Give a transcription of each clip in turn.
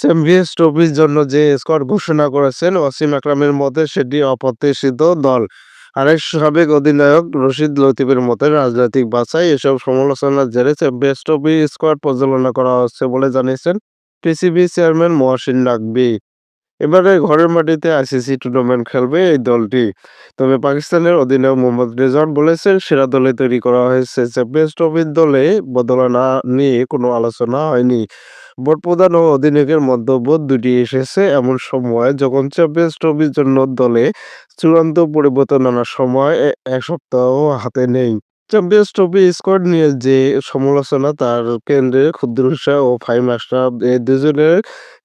Champions ট্রফির জন্য যে স্কোয়াড ঘোষণা করেছেন ওয়াসিম আকরামের মতে সেটি অপ্রত্যাশিত দল। আরেক সাবেক অধিনায়ক রশিদ লতিফের মতে রাজনৈতিক বাছাই এসব সমালোচনার জেরে চ্যাম্পিয়ন্স ট্রফি স্কোয়াড পরিচালনা করা হচ্ছে বলে জানিয়েছেন পিসিবি চেয়ারম্যান মহাসিন নাকবি এবারে ঘরের মাটিতে আইসিসি টুর্নামেন্ট খেলবে এই দলটি। তবে পাকিস্তানের অধিনায়ক মোহাম্মদ রেজাউল বলেছেন, সেরা দলে তৈরি করা হয়েছে চ্যাম্পিয়ন্স ট্রফির দলে বদলানা নিয়ে কোনো আলোচনা হয়নি। বোর্ড প্রধান ও অধিনায়কের মন্তব্য দুটি এসেছে এমন সময় যখন চ্যাম্পিয়ন্স ট্রফির জন্য দলে চূড়ান্ত পরিবর্তন আনার সময় এক সপ্তাহ হাতে নেই। চ্যাম্পিয়ন্স ট্রফি স্কোয়াড নিয়ে যে সমালোচনা, তার কেন্দ্রে ক্ষুদ্র ও ফাহিম আশরাফ এই দুজনের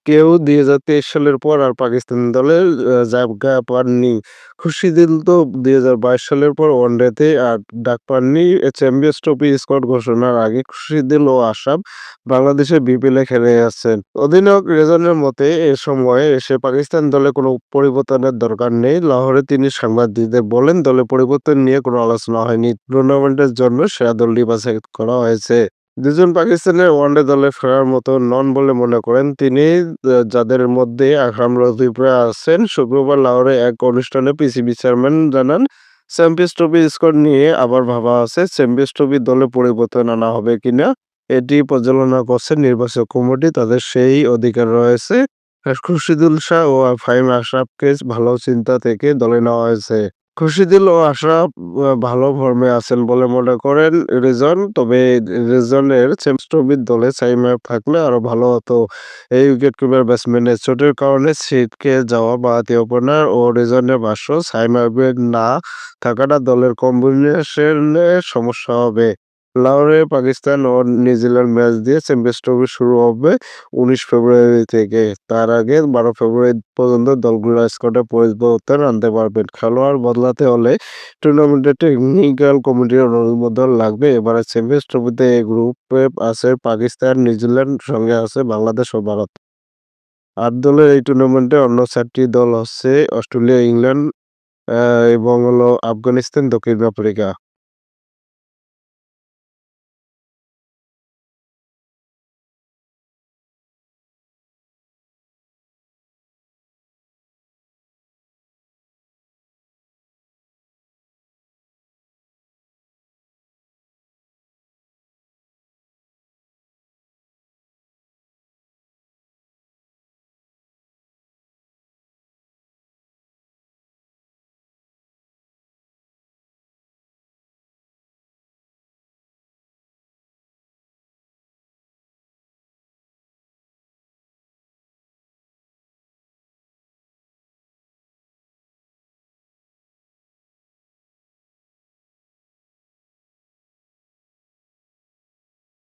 কেউ দুই হাজার তেইশ সালের পর আর পাকিস্তান দলের জায়গা পাননি। খুশিদিল তো দুই হাজার বাইশ সালের পর ওয়ানডেতে আর ডাক পাননি। চ্যাম্পিয়ন্স ট্রফি স্কোয়াড ঘোষণার আগে খুশিদিল ও আশরাফ বাংলাদেশের বিপিএলে খেলে যাচ্ছেন অধিনায়ক রেজানের মতে, এ সময় এসে পাকিস্তান দলে কোনো পরিবর্তনের দরকার নেই। লাহোরে তিনি সাংবাদিকদের বলেন দলে পরিবর্তন নিয়ে কোনো আলোচনা হয়নি। টুর্নামেন্টের জন্য সেরা দলটি বাছাই করা হয়েছে। দুজন পাকিস্তানের ওয়ানডে দলে ফেরার মতো নন বলে মনে করেন তিনি যাদের মধ্যে আকরাম লতিফরা আছেন। শুক্রবার লাহোরে এক অনুষ্ঠানে পিসিবি চেয়ারম্যান জানান, চ্যাম্পিয়ন্স ট্রফি স্কোয়াড নিয়ে আবার ভাবা আছে, চ্যাম্পিয়ন্স ট্রফি দলে পরিবর্তন আনা হবে কিনা, এটি পরিচালনা করছে নির্বাচক কমিটি, তাদের সেই অধিকার রয়েছে। খুরশিদুল শাহ ও ফাহিম আশরাফকে ভালো চিন্তা থেকে দলে নেওয়া হয়েছে। খুরশিদুল আশরাফ ভালো ফর্মে আছেন বলে মনে করেন রিজন। তবে রিজনের ট্রফির দলে সাইমা থাকলে আরও ভালো হতো। এই উইকেট কিপার ব্যাটসম্যানের চোটের কারণে ছিটকে যাওয়া বাতি ওপেনার ও রিজনের ভাষ্য সাইমার না থাকাটা দলের কম্বিনেশনে সমস্যা হবে। লাহোরে, পাকিস্তান ও নিউজিল্যান্ড ম্যাচ দিয়ে চ্যাম্পিয়ন্স ট্রফি শুরু হবে উনিশ ফেব্রুয়ারি থেকে। তার আগে বারো ফেব্রুয়ারি পর্যন্ত দলগুলো স্কোয়াডে পরিবর্তন আনতে পারবেন। খেলোয়াড় বদলাতে হলে টুর্নামেন্টের টেকনিক্যাল কমিটির অনুমোদন লাগবে। এবারে চ্যাম্পিয়ন্স ট্রফিতে এই গ্রুপে আছে পাকিস্তান নিউজিল্যান্ড সঙ্গে আছে বাংলাদেশ ও ভারত। আট দলের এই টুর্নামেন্টে অন্য চারটি দল হচ্ছে অস্ট্রেলিয়া, ইংল্যান্ড এবং হলো আফগানিস্তান, দক্ষিণ আফ্রিকা।